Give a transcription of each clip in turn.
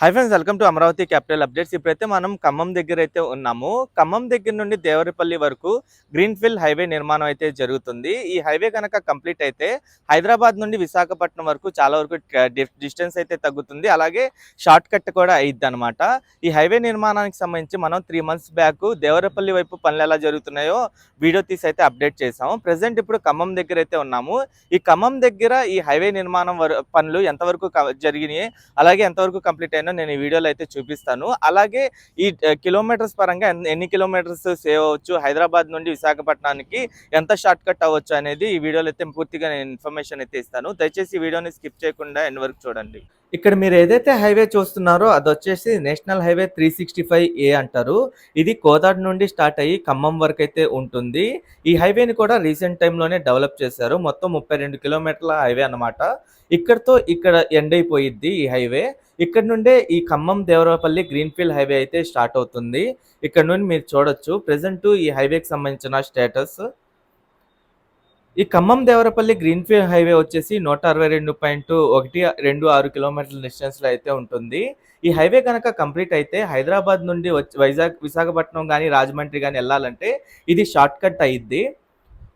Hi friends welcome to Amaravati capital updates. ఇప్పుడైతే మనం ఖమ్మం దగ్గర అయితే ఉన్నాము. ఖమ్మం దగ్గర నుండి దేవరపల్లి వరకు గ్రీన్‌ఫీల్డ్ హైవే నిర్మాణం అయితే జరుగుతుంది. ఈ హైవే కనుక కంప్లీట్ అయితే హైదరాబాద్ నుండి విశాఖపట్నం వరకు చాలా వరకు డిస్టెన్స్ అయితే తగ్గుతుంది. అలాగే షార్ట్ కట్ కూడా అయ్యిద్దనమాట. ఈ హైవే నిర్మాణానికి సంబంధించి మనం త్రీ మంత్స్ బ్యాక్ దేవరపల్లి వైపు పనులు ఎలా జరుగుతున్నాయో వీడియో తీసి అయితే అప్డేట్ చేసాము ప్రజెంట్ ఇప్పుడు ఖమ్మం దగ్గర అయితే ఉన్నాము. ఈ ఖమ్మం దగ్గర ఈ హైవే నిర్మాణం పనులు ఎంతవరకు జరిగినాయి అలాగే ఎంతవరకు కంప్లీట్ అయినాయి నేను ఈ వీడియోలో అయితే చూపిస్తాను. అలాగే ఈ కిలోమీటర్స్ పరంగా ఎన్ని కిలోమీటర్స్ సేవ్ అవ్వచ్చు, హైదరాబాద్ నుండి విశాఖపట్నానికి ఎంత షార్ట్ కట్ అవ్వచ్చు అనేది ఈ వీడియోలో అయితే పూర్తిగా నేను ఇన్ఫర్మేషన్ అయితే ఇస్తాను. దయచేసి ఈ వీడియోని స్కిప్ చేయకుండా ఎండ్ వరకు చూడండి. ఇక్కడ మీరు ఏదైతే హైవే చూస్తున్నారో అది వచ్చేసి నేషనల్ హైవే 365 ఏ అంటారు. ఇది కోదాడ నుండి స్టార్ట్ అయ్యి ఖమ్మం వరకు అయితే ఉంటుంది. ఈ హైవేని కూడా రీసెంట్ టైంలోనే డెవలప్ చేశారు. మొత్తం 32 కిలోమీటర్ల హైవే అన్నమాట. ఇక్కడతో ఇక్కడ ఎండ్ అయిపోయిద్ది ఈ హైవే. ఇక్కడ నుండే ఈ ఖమ్మం దేవరపల్లి గ్రీన్‌ఫీల్డ్ హైవే అయితే స్టార్ట్ అవుతుంది. ఇక్కడ నుండి మీరు చూడొచ్చు. ప్రజెంట్ ఈ హైవేకి సంబంధించిన స్టేటస్. ఈ ఖమ్మం దేవరపల్లి గ్రీన్‌ఫీల్డ్ హైవే వచ్చేసి 162.126 కిలోమీటర్ల డిస్టెన్స్‌లో అయితే ఉంటుంది. ఈ హైవే కనుక కంప్లీట్ అయితే హైదరాబాద్ నుండి వచ్చి వైజాగ్ విశాఖపట్నం కానీ రాజమండ్రి కానీ వెళ్ళాలంటే ఇది షార్ట్ కట్ అయ్యిద్ది.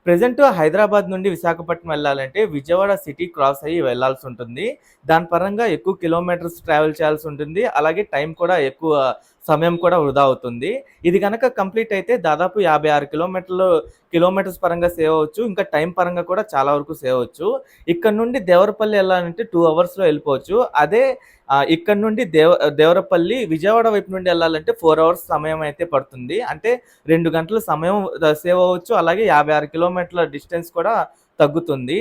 ప్రజెంట్ హైదరాబాద్ నుండి విశాఖపట్నం వెళ్ళాలంటే విజయవాడ సిటీ క్రాస్ అయ్యి వెళ్ళాల్సి ఉంటుంది. దాని పరంగా ఎక్కువ కిలోమీటర్స్ ట్రావెల్ చేయాల్సి ఉంటుంది. అలాగే టైం కూడా ఎక్కువ సమయం కూడా వృధా అవుతుంది. ఇది కనుక కంప్లీట్ అయితే దాదాపు 56 కిలోమీటర్లు కిలోమీటర్స్ పరంగా సేవ్ అవ్వచ్చు. ఇంకా టైం పరంగా కూడా చాలా వరకు సేవ్ అవ్వచ్చు. ఇక్కడ నుండి దేవరపల్లి వెళ్ళాలంటే టూ అవర్స్‌లో వెళ్ళిపోవచ్చు అదే ఇక్కడ నుండి దేవ దేవరపల్లి విజయవాడ వైపు నుండి వెళ్ళాలంటే ఫోర్ అవర్స్ సమయం అయితే పడుతుంది. అంటే రెండు గంటల సమయం సేవ్ అవ్వచ్చు. అలాగే 56 కిలోమీటర్ల డిస్టెన్స్ కూడా తగ్గుతుంది.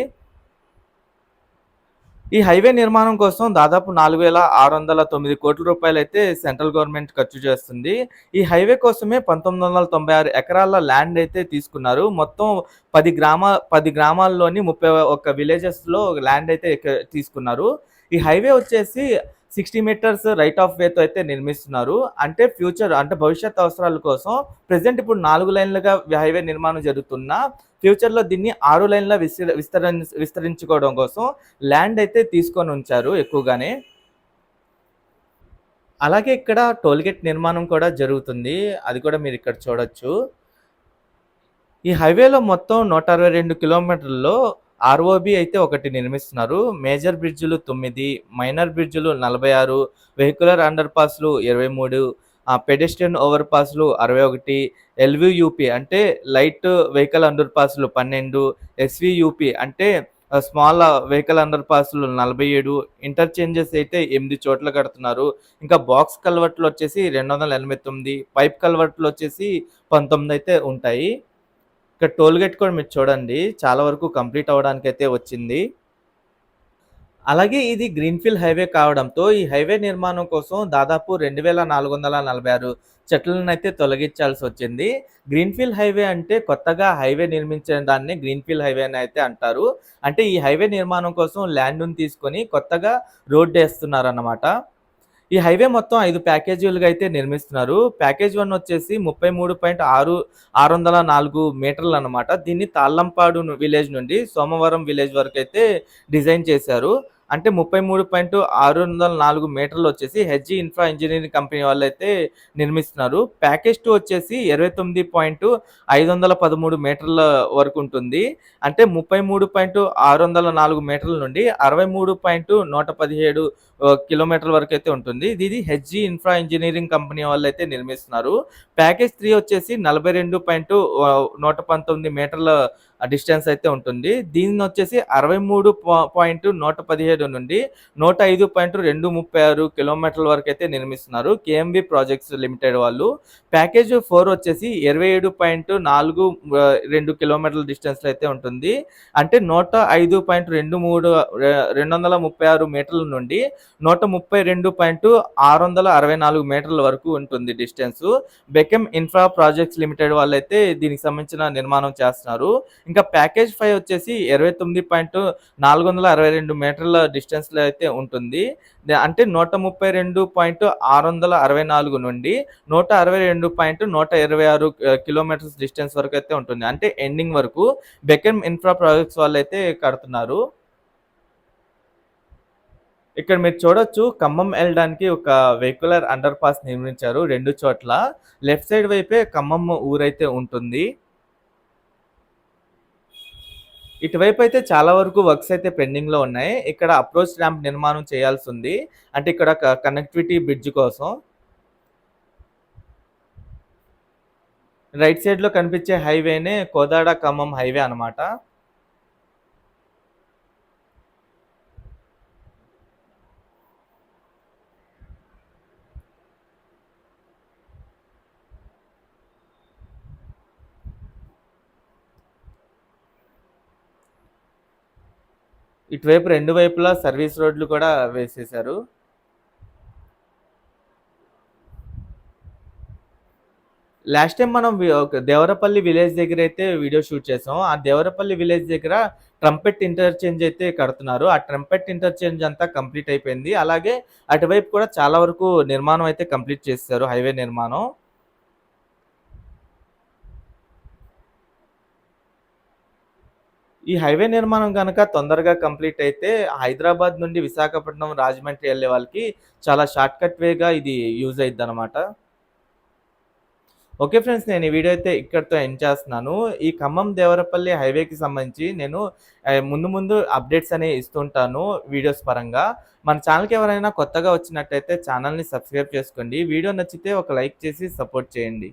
ఈ హైవే నిర్మాణం కోసం దాదాపు 4,609 కోట్ల రూపాయలైతే సెంట్రల్ గవర్నమెంట్ ఖర్చు చేస్తుంది. ఈ హైవే కోసమే 1996 ఎకరాల ల్యాండ్ అయితే తీసుకున్నారు. మొత్తం పది గ్రామ పది గ్రామాల్లోని 31 విలేజెస్‌లో ల్యాండ్ అయితే తీసుకున్నారు. ఈ హైవే వచ్చేసి 60 మీటర్స్ రైట్ ఆఫ్ వేతో అయితే నిర్మిస్తున్నారు. అంటే ఫ్యూచర్ అంటే భవిష్యత్ అవసరాల కోసం ప్రజెంట్ ఇప్పుడు నాలుగు లైన్‌లుగా హైవే నిర్మాణం జరుగుతున్నా ఫ్యూచర్‌లో దీన్ని ఆరు లైన్‌ల విస్తరి విస్తరించుకోవడం కోసం ల్యాండ్ అయితే తీసుకొని ఉంచారు ఎక్కువగానే. అలాగే ఇక్కడ టోల్గేట్ నిర్మాణం కూడా జరుగుతుంది. అది కూడా మీరు ఇక్కడ చూడొచ్చు. ఈ హైవేలో మొత్తం 162 కిలోమీటర్లలో ఆర్ఓబి అయితే ఒకటి నిర్మిస్తున్నారు. మేజర్ బ్రిడ్జ్‌లు తొమ్మిది మైనర్ బ్రిడ్జ్‌లు 46, వెహిక్యులర్ అండర్ పాస్‌లు ఇరవై మూడు పెడెస్ట్రియన్ ఓవర్ పాస్‌లు 61, ఎల్‌వియూపీ అంటే లైట్ వెహికల్ అండర్ పాస్‌లు 12, ఎస్‌వియూపీ అంటే స్మాల్ వెహికల్ అండర్ పాస్‌లు 47, ఇంటర్‌చేంజెస్ అయితే ఎనిమిది చోట్ల కడుతున్నారు. ఇంకా బాక్స్ కల్వర్ట్‌లు వచ్చేసి 289, పైప్ కల్వర్ట్‌లు వచ్చేసి 19 అయితే ఉంటాయి. ఇక్కడ టోల్గేట్ కూడా మీరు చూడండి. చాలా వరకు కంప్లీట్ అవ్వడానికైతే వచ్చింది. అలాగే ఇది గ్రీన్‌ఫీల్డ్ హైవే కావడంతో ఈ హైవే నిర్మాణం కోసం దాదాపు రెండు వేల నాలుగు వందల నలభై ఆరు చెట్లను అయితే తొలగించాల్సి వచ్చింది. గ్రీన్‌ఫీల్డ్ హైవే అంటే కొత్తగా హైవే నిర్మించిన దాన్ని గ్రీన్‌ఫీల్డ్ హైవే అని అయితే అంటారు. అంటే ఈ హైవే నిర్మాణం కోసం ల్యాండ్ను తీసుకొని కొత్తగా రోడ్డు రోడ్డేస్తున్నారన్నమాట. ఈ హైవే మొత్తం ఐదు ప్యాకేజీలుగా అయితే నిర్మిస్తున్నారు. ప్యాకేజ్ వన్ వచ్చేసి ముప్పై మూడు పాయింట్ ఆరు ఆరు వందల నాలుగు మీటర్లు అనమాట దీన్ని తాళ్ళంపాడు విలేజ్ నుండి సోమవరం విలేజ్ వరకు అయితే డిజైన్ చేశారు. అంటే ముప్పై మూడు పాయింట్ ఆరు వందల నాలుగు మీటర్లు వచ్చేసి హెచ్జి ఇన్ఫ్రా ఇంజనీరింగ్ కంపెనీ వాళ్ళు అయితే నిర్మిస్తున్నారు. ప్యాకేజ్ టూ వచ్చేసి ఇరవై తొమ్మిది పాయింట్ ఐదు వందల పదమూడు మీటర్ల వరకు ఉంటుంది. అంటే ముప్పై మూడు పాయింట్ ఆరు వందల నాలుగు మీటర్ల నుండి అరవై మూడు పాయింట్ నూట పదిహేడు కిలోమీటర్ల వరకు అయితే ఉంటుంది. ఇది హెచ్జి ఇన్ఫ్రా ఇంజనీరింగ్ కంపెనీ వాళ్ళు అయితే నిర్మిస్తున్నారు. ప్యాకేజ్ త్రీ వచ్చేసి నలభై రెండు పాయింట్ నూట పంతొమ్మిది మీటర్ల డిస్టెన్స్ అయితే ఉంటుంది. దీనిని వచ్చేసి అరవై మూడు పాయింట్ నూట పదిహేడు నుండి నూట ఐదు పాయింట్ రెండు ముప్పై ఆరు కిలోమీటర్ల వరకు అయితే నిర్మిస్తున్నారు కేఎంవి ప్రాజెక్ట్స్ లిమిటెడ్ వాళ్ళు. ప్యాకేజ్ ఫోర్ వచ్చేసి ఇరవై ఏడు పాయింట్ నాలుగు రెండు కిలోమీటర్ల డిస్టెన్స్లో అయితే ఉంటుంది. అంటే నూట ఐదు పాయింట్ రెండు మూడు రెండు వందల ముప్పై ఆరు మీటర్ల నుండి నూట ముప్పై రెండు పాయింట్ ఆరు వందల అరవై నాలుగు మీటర్ల వరకు ఉంటుంది distance. Bekem infra projects limited వాళ్ళైతే దీనికి సంబంధించిన నిర్మాణం చేస్తున్నారు. ఇంకా ప్యాకేజ్ ఫైవ్ వచ్చేసి 29.462 మీటర్ల డిస్టెన్స్‌లో అయితే ఉంటుంది. అంటే నూట ముప్పై రెండు పాయింట్ ఆరు వందల అరవై నాలుగు నుండి నూట అరవై రెండు పాయింట్ నూట ఇరవై ఆరు కిలోమీటర్స్ డిస్టెన్స్ వరకు అయితే ఉంటుంది. అంటే ఎండింగ్ వరకు బెకెన్ ఇన్ఫ్రా ప్రాజెక్ట్స్ అయితే కడుతున్నారు. ఇక్కడ మీరు చూడొచ్చు ఖమ్మం వెళ్ళడానికి ఒక వెహికులర్ అండర్ పాస్ నిర్మించారు రెండు చోట్ల. లెఫ్ట్ సైడ్ వైపే ఖమ్మం ఊరైతే ఉంటుంది. ఇటువైపు అయితే చాలా వరకు వర్క్స్ అయితే పెండింగ్‌లో ఉన్నాయి. ఇక్కడ అప్రోచ్ ర్యాంప్ నిర్మాణం చేయాల్సి ఉంది అంటే ఇక్కడ క కనెక్టివిటీ బ్రిడ్జ్ కోసం. రైట్ సైడ్‌లో కనిపించే హైవేనే కోదాడ ఖమ్మం హైవే అనమాట. ఇటువైపు రెండు వైపులా సర్వీస్ రోడ్లు కూడా వేసేశారు. లాస్ట్ టైం మనం దేవరపల్లి విలేజ్ దగ్గర అయితే వీడియో షూట్ చేసాం. ఆ దేవరపల్లి విలేజ్ దగ్గర ట్రంపెట్ ఇంటర్‌చేంజ్ అయితే కడుతున్నారు. ఆ ట్రంపెట్ ఇంటర్‌చేంజ్ అంతా కంప్లీట్ అయిపోయింది. అలాగే అటువైపు కూడా చాలా వరకు నిర్మాణం అయితే కంప్లీట్ చేశారు హైవే నిర్మాణం. ఈ హైవే నిర్మాణం కనుక తొందరగా కంప్లీట్ అయితే హైదరాబాద్ నుండి విశాఖపట్నం, రాజమండ్రి వెళ్ళే వాళ్ళకి చాలా షార్ట్‌కట్ వేగా ఇది యూజ్ అయిద్దనమాట. Okay friends. నేను ఈ వీడియో అయితే ఇక్కడితో ఎండ్ చేస్తున్నాను. ఈ ఖమ్మం దేవరపల్లి హైవేకి సంబంధించి నేను ముందు ముందు అప్డేట్స్ అనేవి ఇస్తుంటాను వీడియోస్ పరంగా. మన ఛానల్కి ఎవరైనా కొత్తగా వచ్చినట్టయితే ఛానల్ని సబ్స్క్రైబ్ చేసుకోండి. వీడియో నచ్చితే ఒక లైక్ చేసి సపోర్ట్ చేయండి.